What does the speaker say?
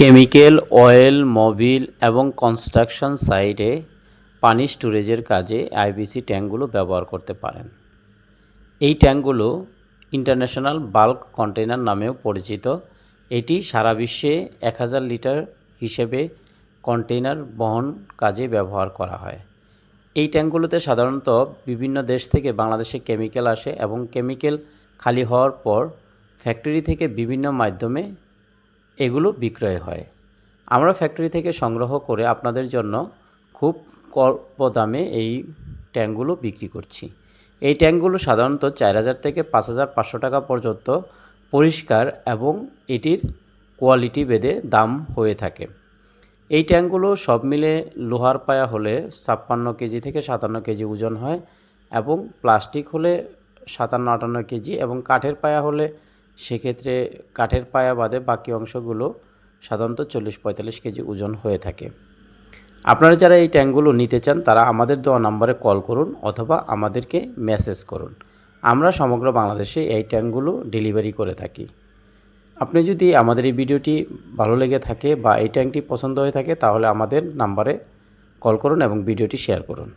Chemical, oil, Mobil এবং construction সাইটে পানি স্টোরেজের কাজে আইবিসি ট্যাঙ্কগুলো ব্যবহার করতে পারেন। এই ট্যাঙ্কগুলো ইন্টারন্যাশনাল বাল্ক কন্টেইনার নামেও পরিচিত। এটি সারা বিশ্বে এক হাজার লিটার হিসেবে কন্টেইনার বহন কাজে ব্যবহার করা হয়। এই ট্যাঙ্কগুলোতে সাধারণত বিভিন্ন দেশ থেকে বাংলাদেশে কেমিক্যাল আসে এবং কেমিক্যাল খালি হওয়ার পর ফ্যাক্টরি থেকে বিভিন্ন মাধ্যমে এগুলো বিক্রয় হয়। আমরা ফ্যাক্টরি থেকে সংগ্রহ করে আপনাদের জন্য খুব অল্প দামে এই ট্যাঙ্কগুলো বিক্রি করছি। এই ট্যাঙ্কগুলো সাধারণত চার হাজার থেকে পাঁচ হাজার পাঁচশো টাকা পর্যন্ত পরিষ্কার এবং এটির কোয়ালিটি বেদে দাম হয়ে থাকে। এই ট্যাঙ্কগুলো সব মিলে লোহার পায়া হলে ছাপ্পান্ন কেজি থেকে সাতান্ন কেজি ওজন হয় এবং প্লাস্টিক হলে সাতান্ন আটান্ন কেজি এবং কাঠের পায়া হলে সেক্ষেত্রে কাঠের পায়া বাদে বাকি অংশগুলো সাধারণত চল্লিশ পঁয়তাল্লিশ কেজি ওজন হয়ে থাকে। আপনারা যারা এই ট্যাঙ্কগুলো নিতে চান, তারা আমাদের দেওয়া নম্বরে কল করুন অথবা আমাদেরকে মেসেজ করুন। আমরা সমগ্র বাংলাদেশে এই ট্যাঙ্কগুলো ডেলিভারি করে থাকি। আপনি যদি আমাদের এই ভিডিওটি ভালো লেগে থাকে বা এই ট্যাঙ্কটি পছন্দ হয়ে থাকে, তাহলে আমাদের নাম্বারে কল করুন এবং ভিডিওটি শেয়ার করুন।